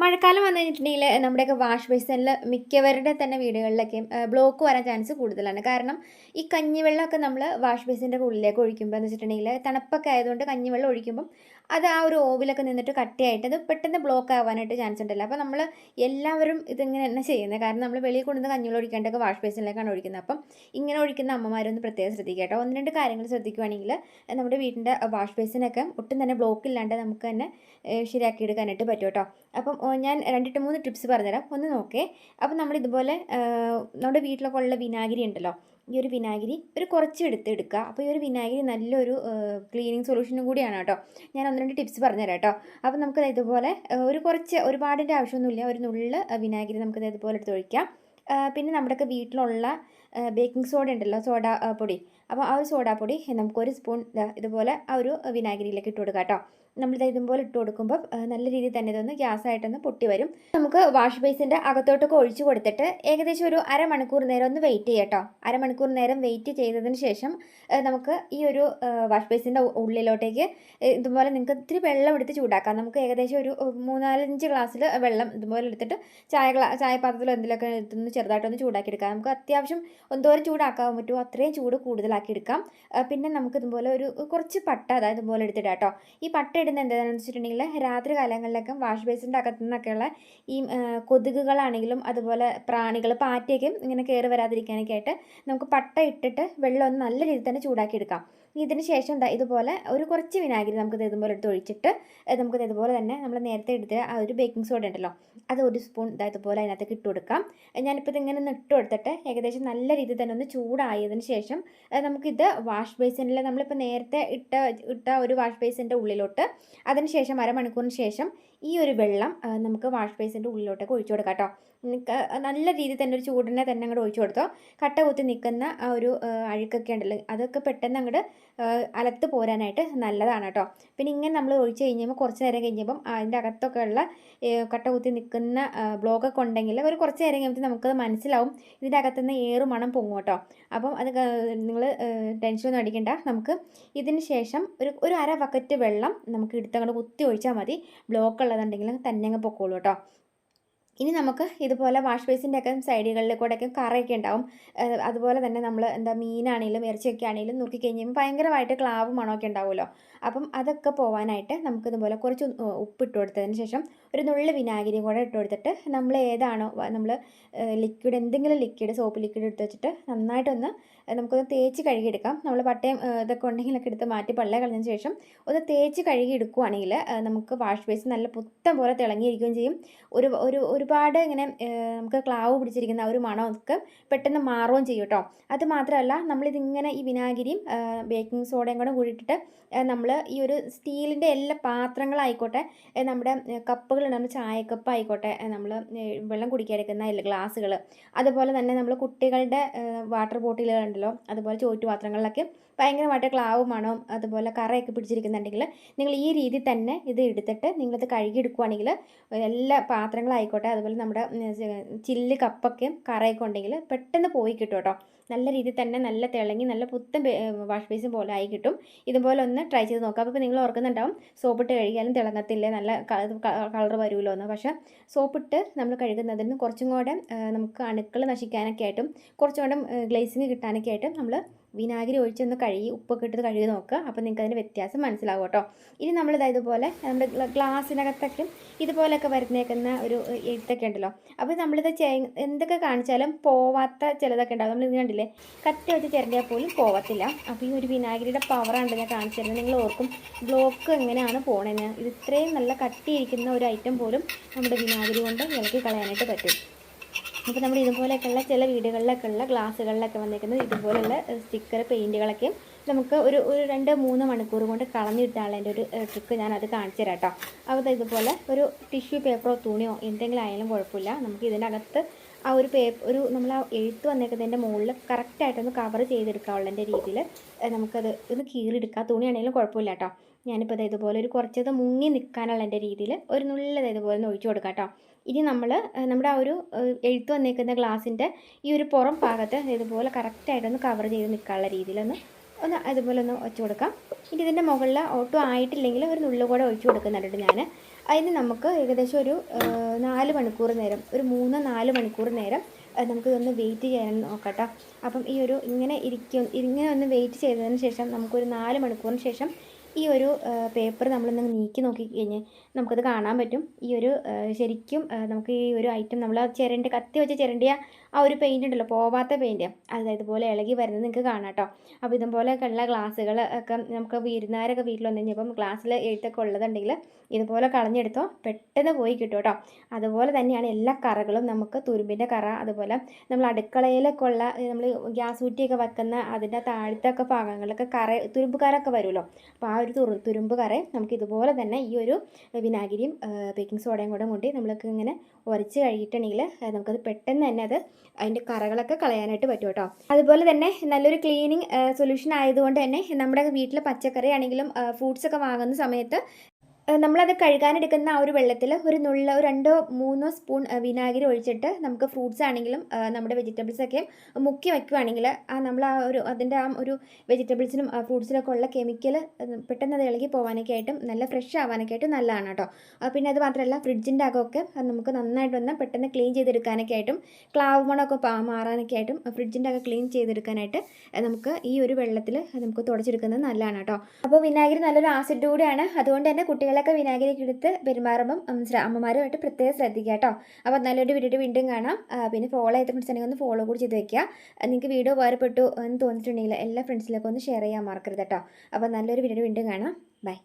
മഴക്കാലം വന്നു കഴിഞ്ഞിട്ടുണ്ടെങ്കിൽ നമ്മുടെയൊക്കെ വാഷ് ബേസിനിൽ മിക്കവരുടെ തന്നെ വീടുകളിലൊക്കെ ബ്ലോക്ക് വരാൻ ചാൻസ് കൂടുതലാണ്. കാരണം ഈ കഞ്ഞിവെള്ളമൊക്കെ നമ്മൾ വാഷ് ബേസിന്റെ ഉള്ളിലേക്ക് ഒഴിക്കുമ്പോൾ എന്ന് വെച്ചിട്ടുണ്ടെങ്കിൽ തണുപ്പൊക്കെ ആയതുകൊണ്ട് കഞ്ഞിവെള്ളം ഒഴിക്കുമ്പം അത് ആ ഒരു ഓവിലൊക്കെ നിന്നിട്ട് കട്ടിയായിട്ട് അത് പെട്ടെന്ന് ബ്ലോക്ക് ആവാനായിട്ട് ചാൻസ് ഉണ്ടല്ലോ. അപ്പോൾ നമ്മൾ എല്ലാവരും ഇതിങ്ങനെ തന്നെ ചെയ്യുന്നത് കാരണം നമ്മൾ വെളിയിൽ കൊണ്ടുവന്ന് കഞ്ഞിവെള്ളം ഒഴിക്കേണ്ടതൊക്കെ വാഷ് ബേസിനിലേക്കാണ് ഒഴിക്കുന്നത്. അപ്പം ഇങ്ങനെ ഒഴിക്കുന്ന അമ്മമാരൊന്ന് പ്രത്യേകം ശ്രദ്ധിക്കുക കേട്ടോ. ഒന്ന് രണ്ട് കാര്യങ്ങൾ ശ്രദ്ധിക്കുകയാണെങ്കിൽ നമ്മുടെ വീടിന്റെ വാഷ് ബേസിനൊക്കെ ഒട്ടും തന്നെ ബ്ലോക്ക് ഇല്ലാണ്ട് നമുക്ക് തന്നെ ശരിയാക്കി എടുക്കാനായിട്ട് പറ്റും കേട്ടോ. അപ്പം ഞാൻ രണ്ടിട്ട് മൂന്ന് ടിപ്സ് പറഞ്ഞുതരാം. ഒന്ന് നോക്കേ. അപ്പം ഏഹ്, നമ്മുടെ വീട്ടിലൊക്കെ ഉള്ള വിനാഗിരി ഉണ്ടല്ലോ. ഈ ഒരു വിനാഗിരി ഒരു കുറച്ച് എടുത്ത് എടുക്കുക അപ്പോൾ ഈ ഒരു വിനാഗിരി നല്ലൊരു ക്ലീനിങ് സൊല്യൂഷനും കൂടിയാണ് കേട്ടോ. ഞാൻ ഒന്ന് രണ്ട് ടിപ്സ് പറഞ്ഞുതരാം കേട്ടോ. അപ്പോൾ നമുക്ക് ദേ ഇതുപോലെ ഒരു കുറച്ച് ഒരുപാടിന്റെ ആവശ്യമൊന്നുമില്ല. ഒരു നുള്ള് വിനാഗിരി നമുക്ക് ഇതേപോലെ എടുത്ത് ഒഴിക്കാം. പിന്നെ നമ്മുടെയൊക്കെ വീട്ടിലുള്ള ബേക്കിംഗ് സോഡ ഉണ്ടല്ലോ സോഡ പൊടി. അപ്പോൾ ആ ഒരു സോഡാപ്പൊടി നമുക്കൊരു സ്പൂൺ ഇതുപോലെ ആ ഒരു വിനാഗിരിയിലേക്ക് ഇട്ട് കൊടുക്കാം കേട്ടോ. നമ്മളിത് ഇതുപോലെ ഇട്ട് കൊടുക്കുമ്പോൾ നല്ല രീതിയിൽ തന്നെ ഇതൊന്ന് ഗ്യാസ് ആയിട്ടൊന്ന് പൊട്ടി വരും. നമുക്ക് വാഷ് ബേസിന്റെ അകത്തോട്ടൊക്കെ ഒഴിച്ചു കൊടുത്തിട്ട് ഏകദേശം ഒരു അരമണിക്കൂർ നേരം ഒന്ന് വെയിറ്റ് ചെയ്യട്ടോ അരമണിക്കൂർ നേരം വെയിറ്റ് ചെയ്തതിന് ശേഷം നമുക്ക് ഈ ഒരു വാഷ് ബേസിന്റെ ഉള്ളിലോട്ടേക്ക് ഇതുപോലെ നിങ്ങൾക്ക് ഇത്തിരി വെള്ളം എടുത്ത് ചൂടാക്കാം. നമുക്ക് ഏകദേശം ഒരു മൂന്നാലഞ്ച് ഗ്ലാസ്സിൽ വെള്ളം ഇതുപോലെ എടുത്തിട്ട് ചായ ഗ്ലാ ചായപാത്രത്തിലോ എന്തെങ്കിലുമൊക്കെ എടുത്തൊന്ന് ചെറുതായിട്ടൊന്ന് ചൂടാക്കി എടുക്കാം നമുക്ക് അത്യാവശ്യം എന്തോരം ചൂടാക്കാൻ പറ്റുമോ അത്രയും ചൂട് കൂടുതലാക്കി എടുക്കാം പിന്നെ നമുക്ക് ഇതുപോലെ ഒരു കുറച്ച് പട്ട അതായത് ഇതുപോലെ എടുത്തിടാം കേട്ടോ ഈ പട്ട ഇടുന്ന എന്താണെന്ന് വെച്ചിട്ടുണ്ടെങ്കിൽ രാത്രി കാലങ്ങളിലൊക്കെ വാഷ് ബേസിന്റെ അകത്തു നിന്നൊക്കെയുള്ള ഈ കൊതുകുകളാണെങ്കിലും അതുപോലെ പ്രാണികൾ പാറ്റയൊക്കെ ഇങ്ങനെ കയറി വരാതിരിക്കാനൊക്കെ ആയിട്ട് നമുക്ക് പട്ട ഇട്ടിട്ട് വെള്ളം ഒന്ന് നല്ല രീതിയിൽ തന്നെ ചൂടാക്കി എടുക്കാം. ഇതിന് ശേഷം എന്താ ഇതുപോലെ ഒരു കുറച്ച് വിനാഗിരി നമുക്ക് ഇത് ഇതുപോലെ എടുത്ത് ഒഴിച്ചിട്ട് നമുക്ക് ഇത് ഇതുപോലെ തന്നെ നമ്മൾ നേരത്തെ എടുത്ത ആ ഒരു ബേക്കിംഗ് സോഡ ഉണ്ടല്ലോ അത് ഒരു സ്പൂൺ ഇതാ ഇതുപോലെ അതിനകത്തേക്ക് ഇട്ട് കൊടുക്കാം. ഞാനിപ്പോൾ ഇതിങ്ങനെ ഒന്ന് ഇട്ട് കൊടുത്തിട്ട് ഏകദേശം നല്ല രീതിയിൽ തന്നെ ഒന്ന് ചൂടായതിന് ശേഷം നമുക്കിത് വാഷ് ബേസിനിൽ നമ്മളിപ്പോൾ നേരത്തെ ഇട്ട ഇട്ട ഒരു വാഷ് ബേസിന്റെ ഉള്ളിലോട്ട് അതിന് ശേഷം അരമണിക്കൂറിന് ശേഷം ഈ ഒരു വെള്ളം നമുക്ക് വാഷ് ബേസിന്റെ ഉള്ളിലോട്ടൊക്കെ ഒഴിച്ചു കൊടുക്കാം കേട്ടോ. നല്ല രീതിയിൽ തന്നെ ഒരു ചൂടിനെ തന്നെ അങ്ങോട്ട് ഒഴിച്ചു കൊടുത്തോ. കട്ട കുത്തി നിൽക്കുന്ന ആ ഒരു അഴുക്കൊക്കെ ഉണ്ടല്ലോ അതൊക്കെ പെട്ടെന്ന് അങ്ങോട്ട് അലത്ത് പോരാനായിട്ട് നല്ലതാണ് കേട്ടോ. പിന്നെ ഇങ്ങനെ നമ്മൾ ഒഴിച്ച് കഴിഞ്ഞപ്പോൾ കുറച്ച് നേരം കഴിഞ്ഞപ്പം അതിന്റെ അകത്തൊക്കെ ഉള്ള കട്ട കുത്തി നിൽക്കുന്ന ബ്ലോക്കൊക്കെ ഉണ്ടെങ്കിൽ ഒരു കുറച്ച് നേരം കഴിയുമ്പോൾ നമുക്കത് മനസ്സിലാവും. ഇതിന്റെ അകത്തുനിന്ന് ഏറ് മണം പൊങ്ങും കേട്ടോ. അപ്പം അത് നിങ്ങൾ ടെൻഷനൊന്നും അടിക്കണ്ട. നമുക്ക് ഇതിന് ശേഷം ഒരു ഒരു അര ബക്കറ്റ് വെള്ളം നമുക്ക് എടുത്തങ്ങോട്ട് കുത്തി ഒഴിച്ചാൽ മതി. ബ്ലോക്ക് ഉള്ളതുണ്ടെങ്കിൽ തന്നെ അങ്ങ് പൊക്കോളൂ കേട്ടോ. ഇനി നമുക്ക് ഇതുപോലെ വാഷ് ബേസിന്റെ ഒക്കെ സൈഡുകളിൽ കൂടെയൊക്കെ കറയൊക്കെ ഉണ്ടാവും. അതുപോലെ തന്നെ നമ്മൾ എന്താ മീനാണെങ്കിലും ഇറച്ചിയൊക്കെ ആണെങ്കിലും നോക്കി കഴിഞ്ഞാൽ ഭയങ്കരമായിട്ട് ക്ലാവ് മണമൊക്കെ ഉണ്ടാവുമല്ലോ. അപ്പം അതൊക്കെ പോവാനായിട്ട് നമുക്ക് ഇതുപോലെ കുറച്ച് ഉപ്പിട്ട് കൊടുത്തതിന് ശേഷം ഒരു നുള്ളി വിനാഗിരിയും കൂടെ ഇട്ട് കൊടുത്തിട്ട് നമ്മൾ ഏതാണോ നമ്മൾ ലിക്വിഡ് എന്തെങ്കിലും ലിക്വിഡ് സോപ്പ് ലിക്വിഡ് എടുത്ത് വെച്ചിട്ട് നന്നായിട്ടൊന്ന് നമുക്കൊന്ന് തേച്ച് കഴുകിയെടുക്കാം. നമ്മൾ പട്ടയം ഇതൊക്കെ ഉണ്ടെങ്കിലൊക്കെ എടുത്ത് മാറ്റി പള്ള കളഞ്ഞതിന് ശേഷം ഒന്ന് തേച്ച് കഴുകി എടുക്കുകയാണെങ്കിൽ നമുക്ക് വാഷ് ബേസ് നല്ല പുത്തം പോലെ തിളങ്ങിയിരിക്കുകയും ചെയ്യും. ഒരു ഒരു ഒരുപാട് ഇങ്ങനെ നമുക്ക് ക്ലാവ് പിടിച്ചിരിക്കുന്ന ഒരു മണമൊക്കെ പെട്ടെന്ന് മാറുകയും ചെയ്യും കേട്ടോ അത് മാത്രമല്ല നമ്മളിതിങ്ങനെ ഈ വിനാഗിരിയും ബേക്കിംഗ് സോഡയും കൂടെ കൂടിയിട്ടിട്ട് നമ്മൾ ഈ ഒരു സ്റ്റീലിന്റെ എല്ലാ പാത്രങ്ങളായിക്കോട്ടെ നമ്മുടെ കപ്പുകൾ നമ്മൾ ചായക്കപ്പ് ആയിക്കോട്ടെ നമ്മൾ വെള്ളം കുടിക്കാൻ എടുക്കുന്ന ഗ്ലാസ്സുകൾ അതുപോലെ തന്നെ നമ്മൾ കുട്ടികളുടെ വാട്ടർ ബോട്ടിലുകൾ ഉണ്ടല്ലോ അതുപോലെ ചോറ്റുപാത്രങ്ങളിലൊക്കെ ഭയങ്കരമായിട്ട് ക്ലാവ് മണവും അതുപോലെ കറയൊക്കെ പിടിച്ചിരിക്കുന്നുണ്ടെങ്കിൽ നിങ്ങൾ ഈ രീതി തന്നെ ഇത് എടുത്തിട്ട് നിങ്ങളിത് കഴുകിയെടുക്കുവാണെങ്കിൽ എല്ലാ പാത്രങ്ങളായിക്കോട്ടെ അതുപോലെ നമ്മുടെ ചില്ല് കപ്പൊക്കെ കറയൊക്കെ ഉണ്ടെങ്കിൽ പെട്ടെന്ന് പോയി കിട്ടും കേട്ടോ. നല്ല രീതിയിൽ തന്നെ നല്ല തിളങ്ങി നല്ല പുത്തൻ വാഷ് ബേസിൻ പോലെ ആയി കിട്ടും. ഇതുപോലെ ഒന്ന് ട്രൈ ചെയ്ത് നോക്കാം. അപ്പോൾ നിങ്ങൾ ഓർക്കുന്നുണ്ടാവും സോപ്പിട്ട് കഴുകിയാലും തിളങ്ങത്തില്ല നല്ല കളർ വരുമല്ലോ എന്ന് പക്ഷേ സോപ്പിട്ട് നമ്മൾ കഴുകുന്നതിന് കുറച്ചും കൂടെ നമുക്ക് അണുക്കൾ നശിക്കാനൊക്കെ ആയിട്ടും കുറച്ചും കൂടെ ഗ്ലേസിങ് കിട്ടാനൊക്കെ ആയിട്ടും നമ്മൾ വിനാഗിരി ഒഴിച്ചൊന്ന് കഴുകി ഉപ്പൊക്കെ ഇട്ട് കഴുകി നോക്കുക. അപ്പോൾ നിങ്ങൾക്ക് അതിന്റെ വ്യത്യാസം മനസ്സിലാവും കേട്ടോ. ഇനി നമ്മളിത് ഇതുപോലെ നമ്മുടെ ഗ്ല- ഗ്ലാസ്സിനകത്തൊക്കെ ഇതുപോലെയൊക്കെ വരുന്നേക്കുന്ന ഒരു എഴുത്തൊക്കെ ഉണ്ടല്ലോ. അപ്പോൾ നമ്മളിത് ചെ എന്തൊക്കെ കാണിച്ചാലും പോവാത്ത ചിലതൊക്കെ ഉണ്ടാവും. നമ്മൾ ഇത് കണ്ടില്ലേ? കത്തി വെച്ച് ചിരണ്ടിയാൽ പോലും പോവത്തില്ല. അപ്പോൾ ഈ ഒരു വിനാഗിരിയുടെ പവറാണ് ഞാൻ കാണിച്ചു തരുന്നത് നിങ്ങൾ ഓർക്കും ബ്ലോക്ക് എങ്ങനെയാണ് പോണേന്ന്. ഇത് ഇത്രയും നല്ല കട്ടിയിരിക്കുന്ന ഒരു ഐറ്റം പോലും നമ്മുടെ വിനാഗിരി കൊണ്ട് ഇളക്കി കളയാനായിട്ട് പറ്റും. അപ്പോൾ നമ്മൾ ഇതുപോലെയൊക്കെയുള്ള ചില വീടുകളിലൊക്കെ ഉള്ള ഗ്ലാസ്സുകളിലൊക്കെ വന്നിരിക്കുന്നത് ഇതുപോലെയുള്ള സ്റ്റിക്കർ പെയിന്റുകളൊക്കെ നമുക്ക് ഒരു ഒരു രണ്ട് മൂന്ന് മണിക്കൂർ കൊണ്ട് കളഞ്ഞിട്ടാണ് ഒരു ട്രിക്ക് അത് കാണിച്ചു തരാം കേട്ടോ അപ്പോൾ ഇതുപോലെ ഒരു ടിഷ്യൂ പേപ്പറോ തുണിയോ എന്തെങ്കിലും ആയാലും കുഴപ്പമില്ല. നമുക്ക് ഇതിനകത്ത് ആ ഒരു പേപ്പർ ഒരു നമ്മൾ ആ എഴുത്ത് വന്നേക്കുന്നതിന്റെ മുകളിൽ കറക്റ്റായിട്ടൊന്ന് കവർ ചെയ്തെടുക്കാവുള്ളതിന്റെ രീതിയിൽ നമുക്കത് ഒന്ന് കീറിയെടുക്കാം. തുണിയാണെങ്കിലും കുഴപ്പമില്ല കേട്ടോ ഞാനിപ്പോൾ ഇതേപോലെ ഒരു കുറച്ചത് മുങ്ങി നിൽക്കാനുള്ള രീതിയിൽ ഒരു നുള്ളത് ഇതുപോലെ ഒന്ന് ഒഴിച്ചു കൊടുക്കാം കേട്ടോ ഇനി നമ്മൾ നമ്മുടെ ആ ഒരു എഴുത്ത് വന്നേക്കുന്ന ഗ്ലാസിന്റെ ഈ ഒരു പുറം ഭാഗത്ത് ഇതുപോലെ കറക്റ്റായിട്ടൊന്ന് കവർ ചെയ്ത് നിൽക്കാനുള്ള രീതിയിലൊന്ന് ഒന്ന് അതുപോലെ ഒന്ന് വെച്ച് കൊടുക്കാം. ഇനി ഇതിന്റെ മുകളിൽ ഓട്ടോ ആയിട്ടില്ലെങ്കിൽ ഒരു നുള്ളു കൂടെ ഒഴിച്ചു കൊടുക്കുന്നുണ്ട് ഞാൻ അതിന് നമുക്ക് ഏകദേശം ഒരു നാല് മണിക്കൂർ നേരം ഒരു മൂന്ന് നാല് മണിക്കൂർ നേരം നമുക്ക് ഇതൊന്ന് വെയിറ്റ് ചെയ്യാൻ നോക്കട്ടോ. അപ്പം ഈ ഒരു ഇങ്ങനെ ഇരിക്കും ഇങ്ങനെ ഒന്ന് വെയിറ്റ് ചെയ്തതിന് ശേഷം നമുക്കൊരു നാല് മണിക്കൂറിന് ശേഷം ഈ ഒരു പേപ്പർ നമ്മളൊന്ന് നീക്കി നോക്കി കഴിഞ്ഞ് നമുക്കത് കാണാൻ പറ്റും. ഈ ഒരു ശരിക്കും നമുക്ക് ഈ ഒരു ഐറ്റം നമ്മൾ ചിരണ്ടി കത്തി വെച്ച് ചിരണ്ടിയ ആ ഒരു പെയിന്റ് ഉണ്ടല്ലോ പോവാത്ത പെയിന്റ് അത് ഇതുപോലെ ഇളകി വരുന്നത് നിങ്ങൾക്ക് കാണാം കേട്ടോ. അപ്പോൾ ഇതുപോലെയൊക്കെയുള്ള ഗ്ലാസ്സുകൾ ഒക്കെ നമുക്ക് വിരുന്നുകാരൊക്കെ വീട്ടിൽ വന്നു കഴിഞ്ഞപ്പം ഗ്ലാസ്സിൽ എഴുത്തൊക്കെ ഉള്ളതുണ്ടെങ്കിൽ ഇതുപോലെ കളഞ്ഞെടുത്തോ പെട്ടെന്ന് പോയി കിട്ടും കേട്ടോ. അതുപോലെ തന്നെയാണ് എല്ലാ കറകളും നമുക്ക് തുരുമ്പിന്റെ കറ അതുപോലെ നമ്മൾ അടുക്കളയിലൊക്കെ ഉള്ള നമ്മൾ ഗ്യാസ് ഊറ്റിയൊക്കെ വെക്കുന്ന അതിന്റെ താഴത്തൊക്കെ ഭാഗങ്ങളിലൊക്കെ കറ തുരുമ്പ് കറയൊക്കെ വരുമല്ലോ. അപ്പോൾ ആ ഒരു തുറു തുരുമ്പ് കറ. നമുക്ക് ഇതുപോലെ തന്നെ ഈ ഒരു വിനാഗിരിയും ബേക്കിംഗ് സോഡയും കൂടെ കൂട്ടി നമ്മൾക്ക് ഇങ്ങനെ ഉരച്ച് കഴുകിയിട്ടുണ്ടെങ്കിൽ നമുക്കത് പെട്ടെന്ന് തന്നെ അത് അതിന്റെ കറകളൊക്കെ കളയാനായിട്ട് പറ്റും കേട്ടോ. അതുപോലെ തന്നെ നല്ലൊരു ക്ലീനിങ് സൊല്യൂഷൻ ആയതുകൊണ്ട് തന്നെ നമ്മുടെ വീട്ടിലെ പച്ചക്കറി ആണെങ്കിലും ഫ്രൂട്ട്സ് ഒക്കെ വാങ്ങുന്ന സമയത്ത് നമ്മളത് കഴുകാനെടുക്കുന്ന ആ ഒരു വെള്ളത്തിൽ ഒരു നുള്ള രണ്ടോ മൂന്നോ സ്പൂൺ വിനാഗിരി ഒഴിച്ചിട്ട് നമുക്ക് ഫ്രൂട്ട്സ് ആണെങ്കിലും നമ്മുടെ വെജിറ്റബിൾസൊക്കെ മുക്കി വയ്ക്കുവാണെങ്കിൽ ആ നമ്മൾ ആ ഒരു അതിന്റെ ആ ഒരു വെജിറ്റബിൾസിനും ഫ്രൂട്ട്സിലൊക്കെ ഉള്ള കെമിക്കൽ പെട്ടെന്ന് അത് ഇളകി പോകാനൊക്കെ ആയിട്ടും നല്ല ഫ്രഷ് ആവാനൊക്കെ ആയിട്ടും നല്ലതാണ് കേട്ടോ. പിന്നെ അത് മാത്രമല്ല ഫ്രിഡ്ജിന്റെ അകമൊക്കെ നമുക്ക് നന്നായിട്ട് വന്ന് പെട്ടെന്ന് ക്ലീൻ ചെയ്തെടുക്കാനൊക്കെ ആയിട്ടും ക്ലാവ് മണമൊക്കെ മാറാനൊക്കെ ആയിട്ടും ഫ്രിഡ്ജിന്റെ ഒക്കെ ക്ലീൻ ചെയ്തെടുക്കാനായിട്ട് നമുക്ക് ഈ ഒരു വെള്ളത്തിൽ നമുക്ക് തുടച്ചെടുക്കുന്നത് നല്ലതാണ് കേട്ടോ. അപ്പോൾ വിനാഗിരി നല്ലൊരു ആസിഡ് കൂടിയാണ്. അതുകൊണ്ട് തന്നെ കുട്ടികളൊക്കെ വിനാഗിരിയൊക്കെ എടുത്ത് പെരുമാറുമ്പം അമ്മമാരുമായിട്ട് പ്രത്യേകം ശ്രദ്ധിക്കുക കേട്ടോ. അപ്പോൾ നല്ലൊരു വീഡിയോ വീണ്ടും കാണാം. പിന്നെ ഫോളോ ചെയ്ത ഫ്രണ്ട്സ് ഉണ്ടെങ്കിൽ ഒന്ന് ഫോളോ കൂടി ചെയ്ത് വെക്കുക. നിങ്ങൾക്ക് വീഡിയോ ഉപകാരപ്പെട്ടു എന്ന് തോന്നിയിട്ടുണ്ടെങ്കിൽ എല്ലാ ഫ്രണ്ട്സിലൊക്കെ ഒന്ന് ഷെയർ ചെയ്യാൻ മറക്കരുത് കേട്ടോ. അപ്പോൾ നല്ലൊരു വീഡിയോ വീണ്ടും കാണാം. ബൈ